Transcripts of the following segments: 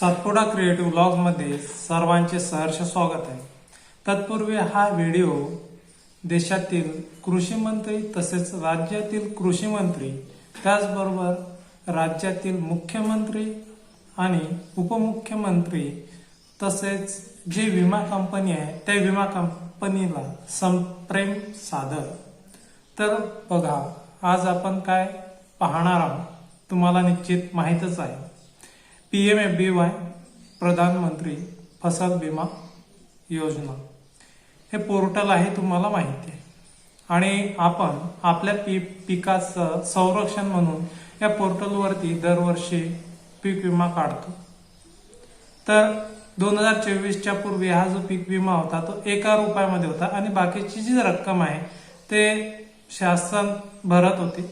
Satpura creative ब्लॉगमध्ये सर्वांचे सहर्ष स्वागत आहे. तत्पूर्वी हा व्हिडिओ देशातील कृषी मंत्री तसेच राज्यातील कृषी मंत्री त्याचबरोबर राज्यातील मुख्यमंत्री आणि उपमुख्यमंत्री तसेच जे विमा कंपनी आहे त्या विमा कंपनीला संप्रेम सादर. तर बघा आज आपण काय पाहणार आहोत? तुम्हाला निश्चित माहीतच आहे. P M F B Y प्रधानमंत्री फसल विमा योजना. हे पोर्टल आहे तुम्हाला माहिती आहे. आणि आपण आपल्या पी पिकाचं संरक्षण म्हणून या पोर्टलवरती दरवर्षी पीक विमा काढतो. तर दोन हजार चोवीसच्या पूर्वी हा जो पीक विमा होता तो एका रुपयामध्ये होता आणि बाकीची जी रक्कम आहे ते शासन भरत होते.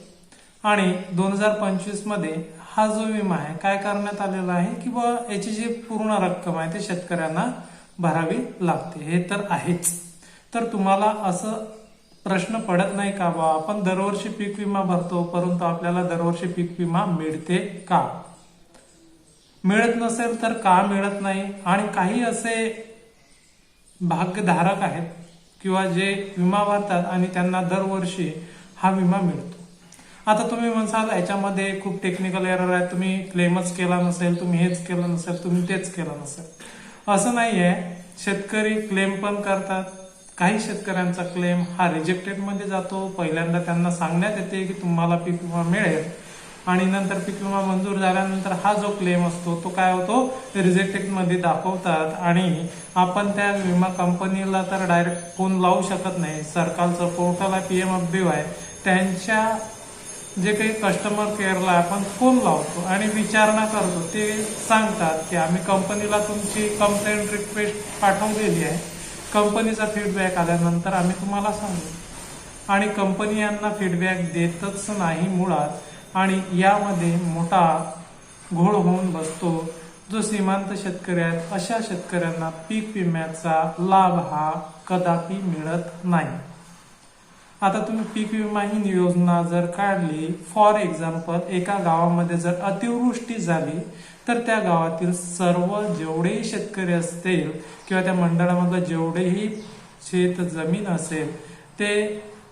आणि दोन हजार पंचवीसमध्ये हा जो विमा आहे काय करण्यात आलेला आहे की बा याची जी पूर्ण रक्कम आहे ते शेतकऱ्यांना भरावी लागते. हे तर आहेच. तर तुम्हाला असं प्रश्न पडत नाही का बा आपण दरवर्षी पीक विमा भरतो परंतु आपल्याला दरवर्षी पीक विमा मिळते का? मिळत नसेल तर का मिळत नाही? आणि काही असे भाग्यधारक आहेत किंवा जे विमा भरतात आणि त्यांना दरवर्षी हा विमा मिळतो. आता तुम्ही म्हणसाल याच्यामध्ये खूप टेक्निकल एरर आहे. तुम्ही क्लेमच केला नसेल तुम्ही हेच केलं नसेल तुम्ही तेच केलं नसेल. असं नाहीये. शेतकरी क्लेम पण करतात. काही शेतकऱ्यांचा क्लेम हा रिजेक्टेडमध्ये जातो. पहिल्यांदा त्यांना सांगण्यात येते की तुम्हाला पीक विमा मिळेल. आणि नंतर पीक विमा मंजूर झाल्यानंतर हा जो क्लेम असतो तो काय होतो? रिजेक्टेडमध्ये दाखवतात. आणि आपण त्या विमा कंपनीला तर डायरेक्ट फोन लावू शकत नाही. सरकारचं पोर्टल आहे पीएम एफ वाय त्यांच्या जे काही कस्टमर केअरला आपण फोन लावतो आणि विचारणा करतो ते सांगतात की आम्ही कंपनीला तुमची कंप्लेंट रिक्वेस्ट पाठवलेली आहे. कंपनीचा फीडबॅक आल्यानंतर आम्ही तुम्हाला सांगू. आणि कंपनी यांना फीडबॅक देतच नाही मुळात आणि यामध्ये मोठा घोळ होऊन बसतो जो सीमांत शेतकरी आहेत अशा शेतकऱ्यांना पीक विम्याचा लाभ हा कदापि मिळत नाही. आता तुम्ही पीक विमा ही योजना जर काढली फॉर एक्झाम्पल एका गावामध्ये जर अतिवृष्टी झाली तर त्या गावातील सर्व जेवढेही शेतकरी असतील किंवा त्या मंडळामधलं जेवढेही शेत जमीन असेल ते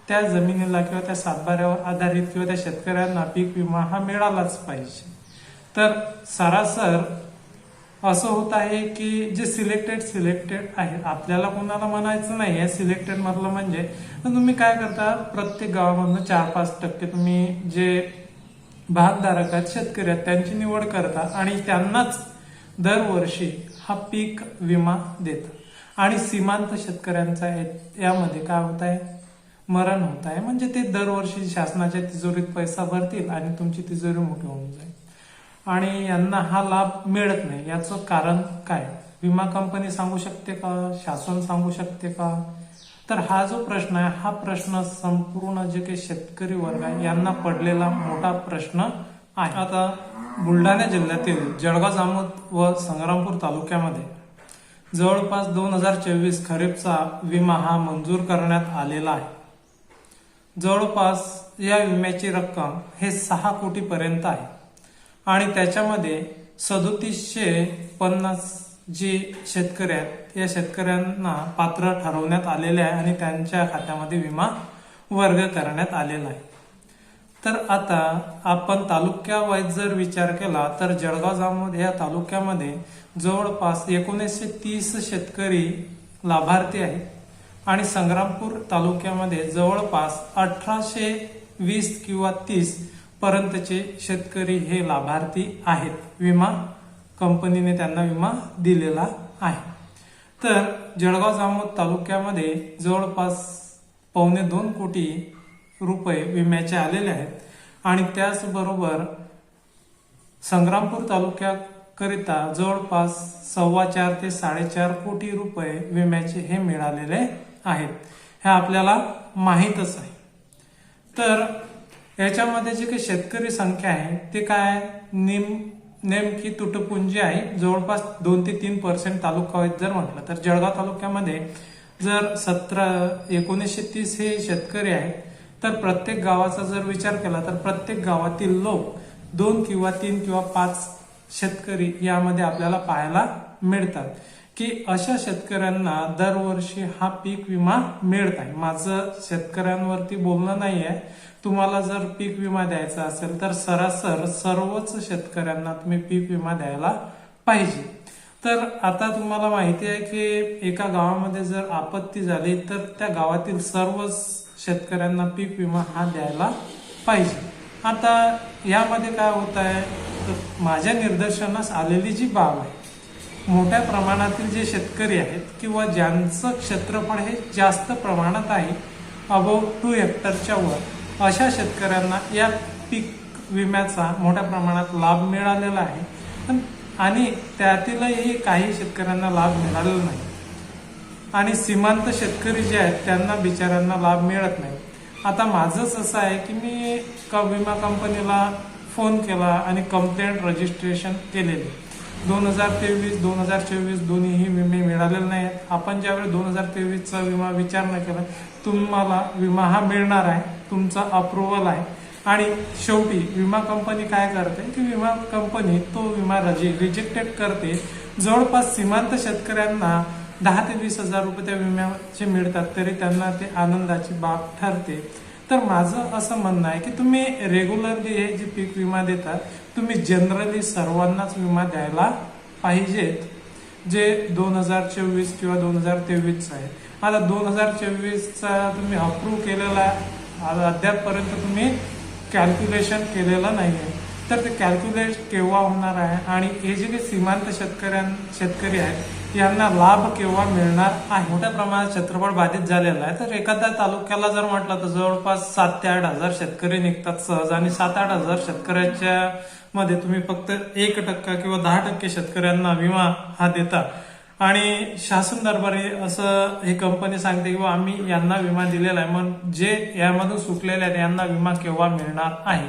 त्या जमिनीला किंवा त्या सातबाऱ्यावर आधारित किंवा त्या शेतकऱ्यांना पीक विमा हा मिळालाच पाहिजे. तर सरासर असं होत आहे की जे सिलेक्टेड सिलेक्टेड आहेत आपल्याला कोणाला म्हणायचं नाही. आहे सिलेक्टेड मधलं म्हणजे तुम्ही काय करता? प्रत्येक गावामधनं चार पाच टक्के तुम्ही जे भागधारक आहेत शेतकरी आहेत त्यांची निवड करता आणि त्यांनाच दरवर्षी हा पीक विमा देता. आणि सीमांत शेतकऱ्यांचा यामध्ये काय होत आहे? मरण होत आहे. म्हणजे ते दरवर्षी शासनाच्या तिजोरीत पैसा भरतील आणि तुमची तिजोरी मोठी होऊन जाईल. आणि यांना हा लाभ मिळत नाही. याचं कारण काय? विमा कंपनी सांगू शकते का? शासन सांगू शकते का? तर हा जो प्रश्न आहे हा प्रश्न संपूर्ण जे काही शेतकरी वर्ग आहे यांना पडलेला मोठा प्रश्न आहे. आता बुलढाणा जिल्ह्यातील जळगाव जामोद व संग्रामपूर तालुक्यामध्ये जवळपास दोन हजार चोवीस खरीपचा विमा हा मंजूर करण्यात आलेला आहे. जवळपास या विम्याची रक्कम हे सहा कोटीपर्यंत आहे. आणि त्याच्यामध्ये सदोतीसशे पन्नास जे शेतकरी आहेत या शेतकऱ्यांना पात्र ठरवण्यात आलेले आहे आणि त्यांच्या खात्यामध्ये विमा वर्ग करण्यात आलेला आहे. तर आता आपण तालुक्या वाईज जर विचार केला तर जळगाव जामोद या तालुक्यामध्ये जवळपास एकोणीसशे तीस शेतकरी लाभार्थी आहेत आणि संग्रामपूर तालुक्यामध्ये जवळपास अठराशे वीस किंवा तीस पर्यंतचे शेतकरी हे लाभार्थी आहेत. विमा कंपनीने त्यांना विमा दिलेला आहे. तर जळगाव जामोद तालुक्यामध्ये जवळपास पावणे दोन कोटी रुपये विम्याचे आलेले आहेत. आणि त्याचबरोबर संग्रामपूर तालुक्याकरिता जवळपास सव्वा चार ते साडेचार कोटी रुपये विम्याचे हे मिळालेले आहेत. हे आपल्याला माहीतच आहे. तर याच्यामध्ये जी काही शेतकरी संख्या आहे ते काय नेम नेमकी तुटपुंजी आहे. जवळपास दोन ते तीन पर्सेंट तालुका जर म्हटलं तर. जळगाव तालुक्यामध्ये जर सतरा एकोणीसशे तीस हे शेतकरी आहेत तर प्रत्येक गावाचा जर विचार केला तर प्रत्येक गावातील लोक दोन किंवा तीन किंवा पाच शेतकरी यामध्ये आपल्याला पाहायला मिळतात. की अशा शेतकऱ्यांना दरवर्षी हा पीक विमा मिळत आहे. माझं शेतकऱ्यांवरती बोलणं नाही आहे तुम्हाला जर पीक विमा द्यायचा असेल तर सरासर सर्वच शेतकऱ्यांना तुम्ही पीक विमा द्यायला पाहिजे. तर आता तुम्हाला माहिती आहे की एका गावामध्ये जर आपत्ती झाली तर त्या गावातील सर्व शेतकऱ्यांना पीक विमा हा द्यायला पाहिजे. आता यामध्ये काय होत आहे? तर माझ्या निदर्शनास आलेली जी बाब आहे मोठ्या प्रमाणातील जे शेतकरी आहेत किंवा ज्यांचं क्षेत्रफळ हे जास्त प्रमाणात आहे अबव टू हेक्टरच्या वर अशा शेतकऱ्यांना या पीक विम्याचा मोठ्या प्रमाणात लाभ मिळालेला आहे. पण- आणि त्यातीलही काही शेतकऱ्यांना लाभ मिळालेला नाही. आणि सीमांत शेतकरी जे आहेत त्यांना बिचाऱ्यांना लाभ मिळत नाही. आता माझंच असं आहे की मी क विमा कंपनीला फोन केला आणि कंप्लेंट रजिस्ट्रेशन केलेली. दोन हजार तेवीस दोन हजार चोवीस दोन्हीही विमे मिळालेले नाही आहेत आपण ज्यावेळी दोन हजार तेवीसचा विमा विचारणा केला तुम्हाला विमा हा मिळणार आहे. तुमचा अप्रुव्हल आहे. आणि शेवटी विमा कंपनी काय करते? की विमा कंपनी तो विमा रजी रिजेक्टेड करते. जवळपास सीमांत शेतकऱ्यांना दहा ते वीस हजार रुपये त्या विम्याचे मिळतात तरी त्यांना ते आनंदाची बाब ठरते. तर माझं असं म्हणणं आहे की तुम्ही रेग्युलरली हे जे पीक विमा देतात तुम्ही जनरली सर्वांनाच विमा द्यायला पाहिजेत. जे दोन हजार चोवीस किंवा दोन हजार तेवीसचा आहे. आता दोन हजार चोवीसचा तुम्ही अप्रूव्ह केलेला अद्यापपर्यंत तुम्ही कॅल्क्युलेशन केलेलं नाही आहे तर ते कॅल्क्युलेट केव्हा होणार आहे? आणि हे जे काही सीमांत शेतकऱ्यां शेतकरी आहेत यांना लाभ केव्हा मिळणार आहे? मोठ्या प्रमाणात क्षेत्रफळ बाधित झालेलं आहे. तर एखाद्या तालुक्याला जर म्हटलं तर जवळपास सात ते आठ हजार शेतकरी निघतात सहज. आणि सात आठ हजार शेतकऱ्याच्या मध्ये तुम्ही फक्त एक टक्का किंवा दहा टक्के शेतकऱ्यांना विमा हा देता. आणि शासन दरबारी असं ही कंपनी सांगते की आम्ही यांना विमा दिलेला आहे. मग जे यामधून सुटलेले आहेत यांना विमा केव्हा मिळणार आहे?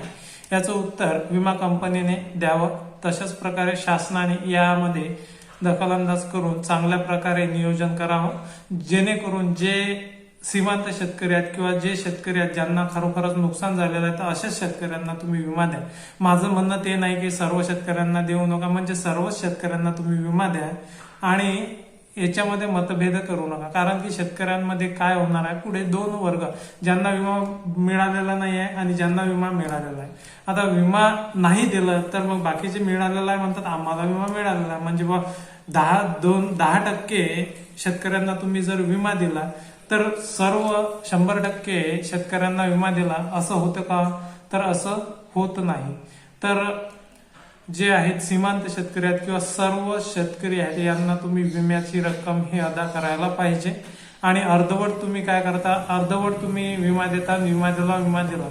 याचं उत्तर विमा कंपनीने द्यावं. तशाच प्रकारे शासनाने यामध्ये दखलंदाज करून चांगल्या प्रकारे नियोजन करावं. जेणेकरून जे सीमांत शेतकरी आहेत किंवा जे शेतकरी आहेत ज्यांना खरोखरच नुकसान झालेलं आहे तर अशाच शेतकऱ्यांना तुम्ही विमा द्या. माझं म्हणणं ते नाही की सर्व शेतकऱ्यांना देऊ नका म्हणजे सर्वच शेतकऱ्यांना तुम्ही विमा द्या आणि याच्यामध्ये मतभेद करू नका. कारण की शेतकऱ्यांमध्ये काय होणार आहे पुढे दोन वर्ग ज्यांना विमा मिळालेला नाही आहे आणि ज्यांना विमा मिळालेला आहे. आता विमा नाही दिलं तर मग बाकीचे मिळालेला आहे म्हणतात आम्हाला विमा मिळालेला आहे. म्हणजे बा दहा दोन दहा टक्के शेतकऱ्यांना तुम्ही जर विमा दिला तर सर्व शंभर टक्के शेतकऱ्यांना विमा दिला. असं होतं का? तर असं होत नाही. तर जे आहेत सीमांत शेतकरी आहेत किंवा सर्व शेतकरी आहेत यांना तुम्ही विम्याची रक्कम ही अदा करायला पाहिजे. आणि अर्धवट तुम्ही काय करता? अर्धवट तुम्ही विमा देता विमा दिला विमा दिला.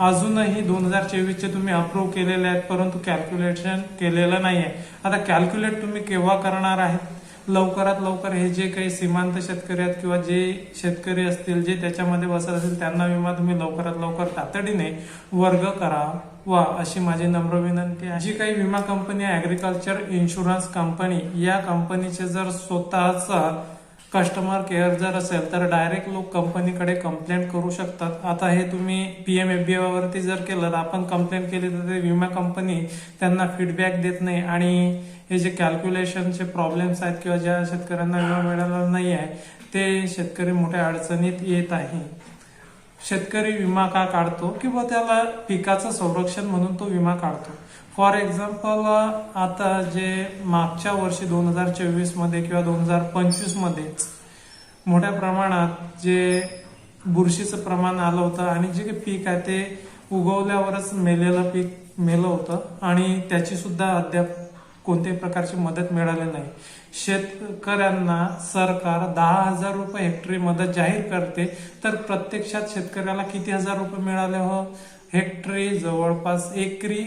अजूनही दोन हजार चोवीसचे तुम्ही अप्रूव्ह केलेले आहेत परंतु कॅल्क्युलेशन केलेलं नाही आहे आता कॅल्क्युलेट तुम्ही केव्हा करणार आहेत? लवकरात लवकर हे जे काही सीमांत शेतकरी आहेत किंवा जे शेतकरी असतील जे त्याच्यामध्ये बसत असतील त्यांना विमा तुम्ही लवकरात लवकर तातडीने वर्ग करा. वा अशी माझी नम्र विनंती आहे. जी काही विमा कंपनी ऍग्रिकल्चर इन्शुरन्स कंपनी या कंपनीचे जर स्वतःचा कस्टमर केअर जर असेल तर डायरेक्ट लोक कंपनीकडे कंप्लेंट करू शकतात. आता हे तुम्ही पी एम एफ बी वरती जर केलं तर आपण कंप्लेंट केली तर ते विमा कंपनी त्यांना फीडबॅक देत नाही. आणि हे जे कॅल्क्युलेशनचे प्रॉब्लेम्स आहेत किंवा ज्या शेतकऱ्यांना विमा मिळाला नाही आहे ते शेतकरी मोठ्या अडचणीत येत आहे. शेतकरी विमा का काढतो किंवा त्याला पिकाचं संरक्षण म्हणून तो विमा काढतो? फॉर एक्झाम्पल आता जे मागच्या वर्षी दोन हजार चोवीसमध्ये किंवा दोन हजार पंचवीसमध्ये मोठ्या प्रमाणात जे बुरशीचं प्रमाण आलं होतं आणि जे काही पीक आहे ते उगवल्यावरच मेलेलं पीक मेलं होतं आणि त्याची सुद्धा अद्याप कोणत्याही प्रकारची मदत मिळाली नाही. शेतकऱ्यांना सरकार दहा हजार रुपये हेक्टरी मदत जाहीर करते तर प्रत्यक्षात शेतकऱ्याला किती हजार रुपये मिळाले हो? हेक्टरी जवळपास एकरी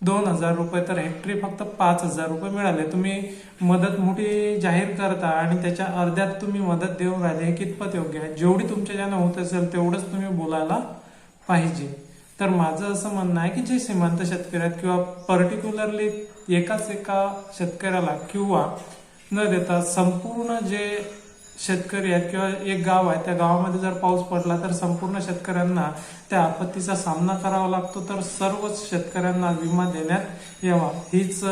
दोन हजार रुपये तर हेक्टरी फक्त पाच हजार रुपये मिळाले. तुम्ही मदत मोठी जाहीर करता आणि त्याच्या अर्ध्यात तुम्ही मदत देऊन राहिले हे कितपत योग्य आहे? जेवढी तुमच्या ज्यानं होत असेल तेवढंच तुम्ही बोलायला पाहिजे. तर माझं असं म्हणणं आहे की जे श्रीमंत शेतकरी आहेत किंवा पर्टिक्युलरली एकाच एका शेतकऱ्याला किंवा न देता संपूर्ण जे शेतकरी आहेत किंवा एक गाव आहे त्या गावामध्ये जर पाऊस पडला तर संपूर्ण शेतकऱ्यांना त्या आपत्तीचा सामना करावा लागतो. तर सर्वच शेतकऱ्यांना विमा देण्यात यावा. हीच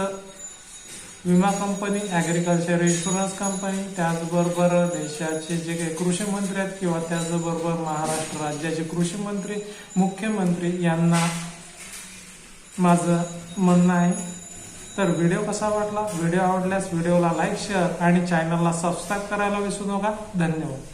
विमा कंपनी ॲग्रिकल्चर इन्शुरन्स कंपनी त्याचबरोबर देशाचे जे काही कृषी मंत्री आहेत किंवा त्याचबरोबर महाराष्ट्र राज्याचे कृषी मंत्री मुख्यमंत्री यांना माझं म्हणणं आहे. तर व्हिडिओ कसा वाटला? व्हिडिओ आवडल्यास व्हिडिओला लाईक शेअर आणि चॅनलला सबस्क्राईब करायला विसरू नका. धन्यवाद.